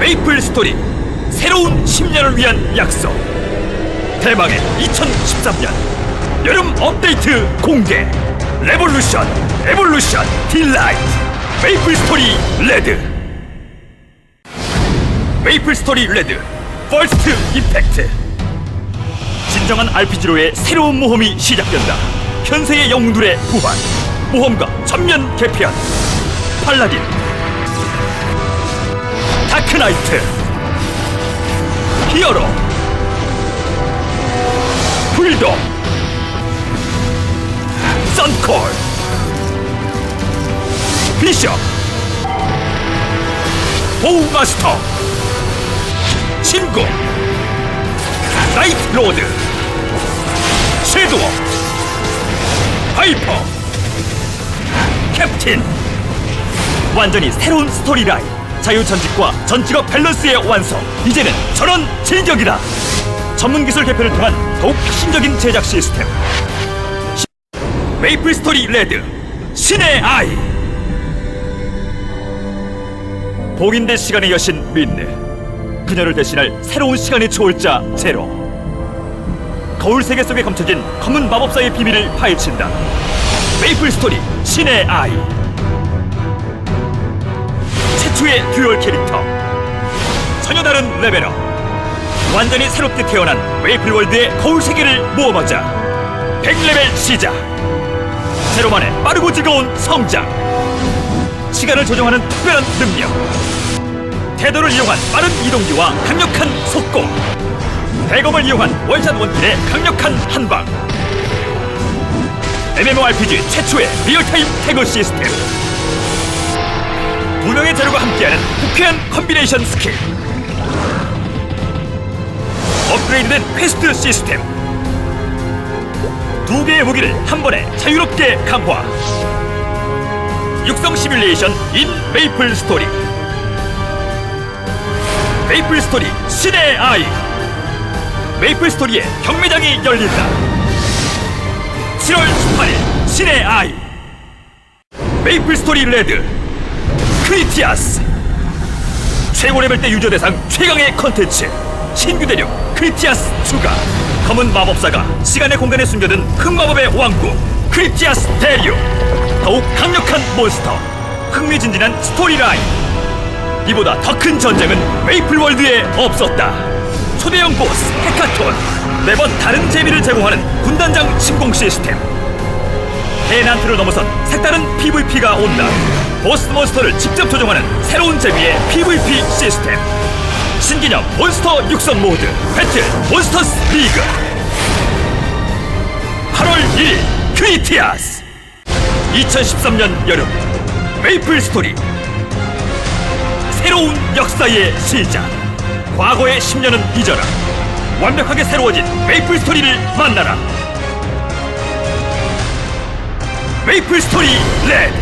메이플 스토리 새로운 10년을 위한 약속. 대망의 2013년 여름 업데이트 공개. 레볼루션 에볼루션 딜라이트. 메이플 스토리 레드. 메이플 스토리 레드 퍼스트 임팩트. 진정한 RPG로의 새로운 모험이 시작된다. 현세의 영웅들의 부활 모험가 전면 개편 팔라딘 다크나이트. 히어로. 불독 선콜. 비숍 보우마스터. 친구 나이트 로드. 섀도우. 하이퍼. 캡틴. 완전히 새로운 스토리라인 자유전직과 전직업 밸런스의 완성. 이제는 전원 진격이다. 전문기술 개편을 통한 더욱 혁신적인 제작 시스템. 시- 메이플 스토리 레드 신의 아이. 봉인된 시간의 여신 민네. 그녀를 대신할 새로운 시간의 초월자 제로. 거울 세계 속에 감춰진 검은 마법사의 비밀을 파헤친다. 메이플 스토리 신의 아이 최초의 듀얼 캐릭터. 전혀 다른 레벨업. 완전히 새롭게 태어난 메이플 월드의 거울 세계를 모험하자. 100레벨 시작. 제로만의 빠르고 즐거운 성장. 시간을 조정하는 특별한 능력. 태도를 이용한 빠른 이동기와 강력한 속공. 대검을 이용한 원샷 원킬의 강력한 한방. MMORPG 최초의 리얼타임 태그 시스템 두 명의 재료가 함께하는 유쾌한 컨비네이션 스킬. 업그레이드된 퀘스트 시스템. 두 개의 무기를 한 번에 자유롭게 강화. 육성 시뮬레이션 인 메이플 스토리. 메이플 스토리 신의 아이. 메이플 스토리의 경매장이 열린다. 7월 18일 신의 아이. 메이플 스토리 레드 크리티아스. 최고 레벨 때 유저 대상 최강의 컨텐츠 신규 대륙 크리티아스 추가 검은 마법사가 시간의 공간에 숨겨둔 흑마법의 왕국 크리티아스 대륙. 더욱 강력한 몬스터 흥미진진한 스토리라인. 이보다 더 큰 전쟁은 메이플 월드에 없었다. 초대형 보스 헤카톤 매번 다른 재미를 제공하는 군단장 침공 시스템. 해난트를 넘어선 색다른 PVP가 온다. 보스 몬스터를 직접 조종하는 새로운 재미의 PVP 시스템. 신기념 몬스터 육성 모드 배틀 몬스터스 리그. 8월 1일 크리티아스. 2013년 여름 메이플 스토리. 새로운 역사의 시작. 과거의 10년은 잊어라. 완벽하게 새로워진 메이플 스토리를 만나라. 메이플 스토리 레드